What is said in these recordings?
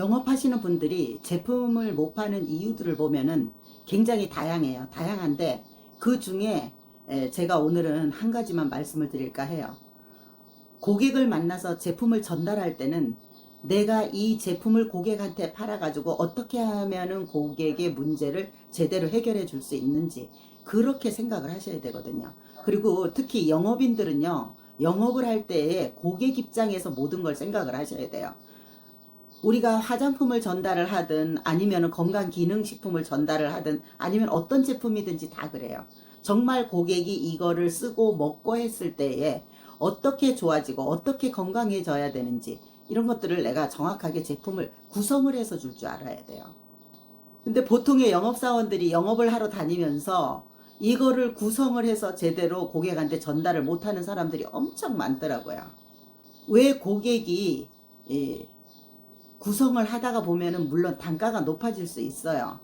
영업하시는 분들이 제품을 못 파는 이유들을 보면은 굉장히 다양해요. 다양한데 그 중에 에, 제가 오늘은 한 가지만 말씀을 드릴까 해요. 고객을 만나서 제품을 전달할 때는 내가 이 제품을 고객한테 팔아가지고 어떻게 하면은 고객의 문제를 제대로 해결해 줄 수 있는지 그렇게 생각을 하셔야 되거든요. 그리고 특히 영업인들은요, 영업을 할 때에 고객 입장에서 모든 걸 생각을 하셔야 돼요. 우리가 화장품을 전달을 하든 아니면 건강기능식품을 전달을 하든 아니면 어떤 제품이든지 다 그래요. 정말 고객이 이거를 쓰고 먹고 했을 때에 어떻게 좋아지고 어떻게 건강해져야 되는지 이런 것들을 내가 정확하게 제품을 구성을 해서 줄 줄 알아야 돼요. 근데 보통의 영업사원들이 영업을 하러 다니면서 이거를 구성을 해서 제대로 고객한테 전달을 못하는 사람들이 엄청 많더라고요. 왜 고객이 예, 구성을 하다가 보면은 물론 단가가 높아질 수 있어요.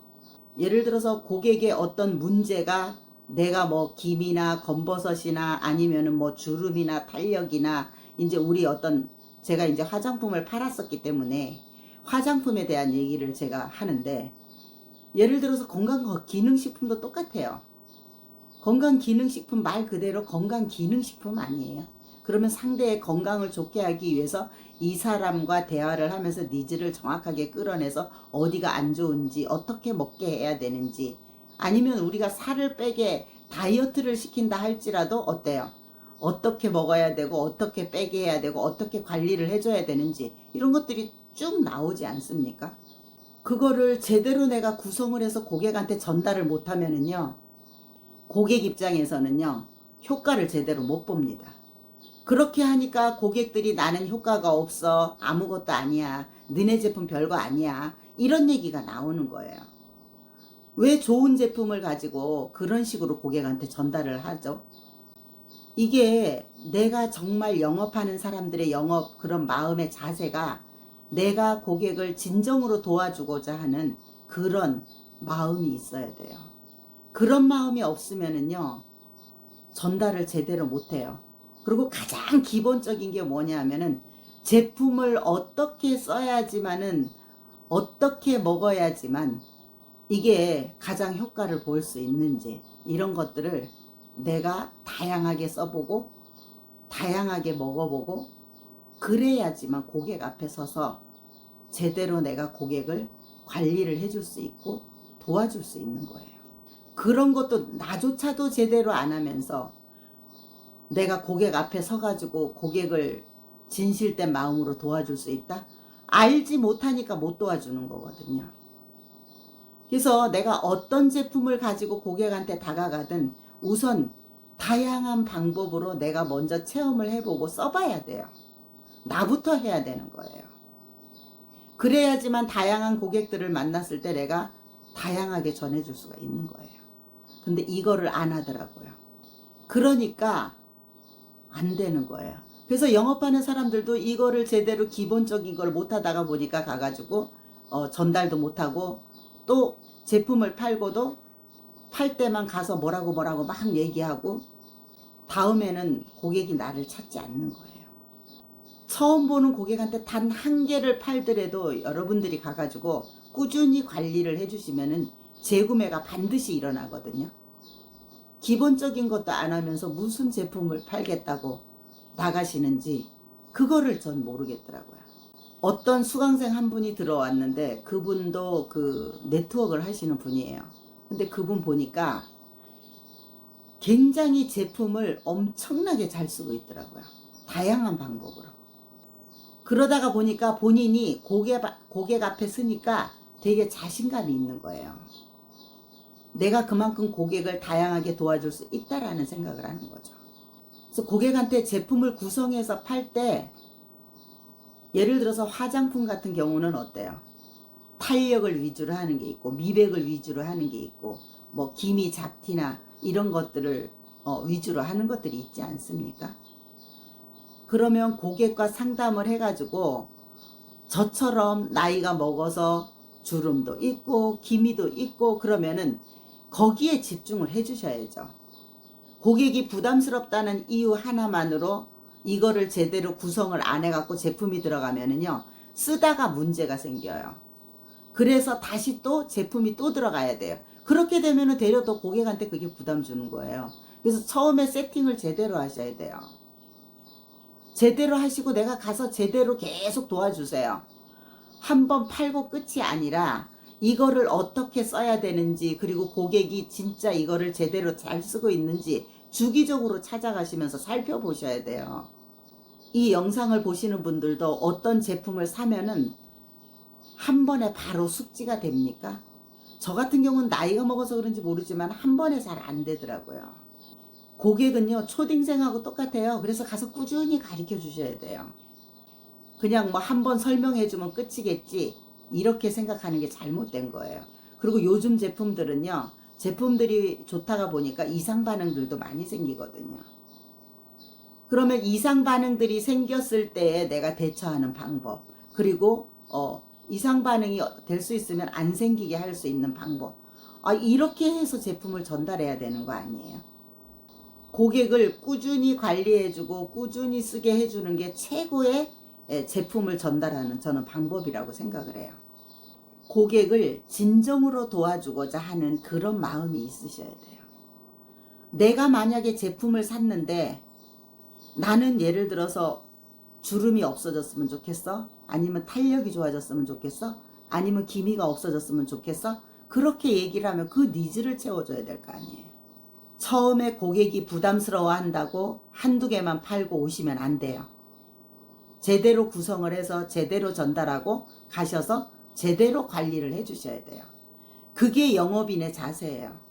예를 들어서 고객의 어떤 문제가 내가 뭐 김이나 검버섯이나 아니면은 뭐 주름이나 탄력이나 이제 우리 어떤 제가 이제 화장품을 팔았었기 때문에 화장품에 대한 얘기를 제가 하는데 예를 들어서 건강 기능식품도 똑같아요. 건강 기능식품 말 그대로 건강 기능식품 아니에요. 그러면 상대의 건강을 좋게 하기 위해서 이 사람과 대화를 하면서 니즈를 정확하게 끌어내서 어디가 안 좋은지 어떻게 먹게 해야 되는지 아니면 우리가 살을 빼게 다이어트를 시킨다 할지라도 어때요? 어떻게 먹어야 되고 어떻게 빼게 해야 되고 어떻게 관리를 해줘야 되는지 이런 것들이 쭉 나오지 않습니까? 그거를 제대로 내가 구성을 해서 고객한테 전달을 못하면은요 고객 입장에서는요 효과를 제대로 못 봅니다. 그렇게 하니까 고객들이 나는 효과가 없어 아무것도 아니야 너네 제품 별거 아니야 이런 얘기가 나오는 거예요. 왜 좋은 제품을 가지고 그런 식으로 고객한테 전달을 하죠? 이게 내가 정말 영업하는 사람들의 영업 그런 마음의 자세가 내가 고객을 진정으로 도와주고자 하는 그런 마음이 있어야 돼요. 그런 마음이 없으면은요, 전달을 제대로 못해요. 그리고 가장 기본적인 게 뭐냐면은 제품을 어떻게 써야지만은 어떻게 먹어야지만 이게 가장 효과를 볼 수 있는지 이런 것들을 내가 다양하게 써보고 다양하게 먹어보고 그래야지만 고객 앞에 서서 제대로 내가 고객을 관리를 해줄 수 있고 도와줄 수 있는 거예요. 그런 것도 나조차도 제대로 안 하면서 내가 고객 앞에 서가지고 고객을 진실된 마음으로 도와줄 수 있다? 알지 못하니까 못 도와주는 거거든요. 그래서 내가 어떤 제품을 가지고 고객한테 다가가든 우선 다양한 방법으로 내가 먼저 체험을 해보고 써봐야 돼요. 나부터 해야 되는 거예요. 그래야지만 다양한 고객들을 만났을 때 내가 다양하게 전해줄 수가 있는 거예요. 근데 이거를 안 하더라고요. 그러니까 안 되는 거예요. 그래서 영업하는 사람들도 이거를 제대로 기본적인 걸 못하다가 보니까 가가지고 어, 전달도 못하고 또 제품을 팔고도 팔 때만 가서 뭐라고 뭐라고 막 얘기하고 다음에는 고객이 나를 찾지 않는 거예요. 처음 보는 고객한테 단 한 개를 팔더라도 여러분들이 가가지고 꾸준히 관리를 해주시면은 재구매가 반드시 일어나거든요. 기본적인 것도 안 하면서 무슨 제품을 팔겠다고 나가시는지 그거를 전 모르겠더라고요. 어떤 수강생 한 분이 들어왔는데 그분도 그 네트워크를 하시는 분이에요. 근데 그분 보니까 굉장히 제품을 엄청나게 잘 쓰고 있더라고요. 다양한 방법으로. 그러다가 보니까 본인이 고객, 고객 앞에 쓰니까 되게 자신감이 있는 거예요. 내가 그만큼 고객을 다양하게 도와줄 수 있다라는 생각을 하는 거죠. 그래서 고객한테 제품을 구성해서 팔 때 예를 들어서 화장품 같은 경우는 어때요? 탄력을 위주로 하는 게 있고 미백을 위주로 하는 게 있고 뭐 기미 잡티나 이런 것들을 어, 위주로 하는 것들이 있지 않습니까? 그러면 고객과 상담을 해가지고 저처럼 나이가 먹어서 주름도 있고 기미도 있고 그러면은 거기에 집중을 해주셔야죠. 고객이 부담스럽다는 이유 하나만으로 이거를 제대로 구성을 안 해갖고 제품이 들어가면은요 쓰다가 문제가 생겨요. 그래서 다시 또 제품이 또 들어가야 돼요. 그렇게 되면은 되려 또 고객한테 그게 부담 주는 거예요. 그래서 처음에 세팅을 제대로 하셔야 돼요. 제대로 하시고 내가 가서 제대로 계속 도와주세요. 한 번 팔고 끝이 아니라 이거를 어떻게 써야 되는지 그리고 고객이 진짜 이거를 제대로 잘 쓰고 있는지 주기적으로 찾아가시면서 살펴보셔야 돼요. 이 영상을 보시는 분들도 어떤 제품을 사면은 한 번에 바로 숙지가 됩니까? 저 같은 경우는 나이가 먹어서 그런지 모르지만 한 번에 잘 안 되더라고요. 고객은요, 초딩생하고 똑같아요. 그래서 가서 꾸준히 가르쳐 주셔야 돼요. 그냥 뭐 한 번 설명해 주면 끝이겠지. 이렇게 생각하는 게 잘못된 거예요. 그리고 요즘 제품들은요, 제품들이 좋다가 보니까 이상 반응들도 많이 생기거든요. 그러면 이상 반응들이 생겼을 때에 내가 대처하는 방법, 그리고 어, 이상 반응이 될 수 있으면 안 생기게 할 수 있는 방법. 아, 이렇게 해서 제품을 전달해야 되는 거 아니에요? 고객을 꾸준히 관리해주고 꾸준히 쓰게 해주는 게 최고의 예, 제품을 전달하는 저는 방법이라고 생각을 해요. 고객을 진정으로 도와주고자 하는 그런 마음이 있으셔야 돼요. 내가 만약에 제품을 샀는데 나는 예를 들어서 주름이 없어졌으면 좋겠어? 아니면 탄력이 좋아졌으면 좋겠어? 아니면 기미가 없어졌으면 좋겠어? 그렇게 얘기를 하면 그 니즈를 채워줘야 될 거 아니에요. 처음에 고객이 부담스러워 한다고 한두 개만 팔고 오시면 안 돼요. 제대로 구성을 해서 제대로 전달하고 가셔서 제대로 관리를 해주셔야 돼요. 그게 영업인의 자세예요.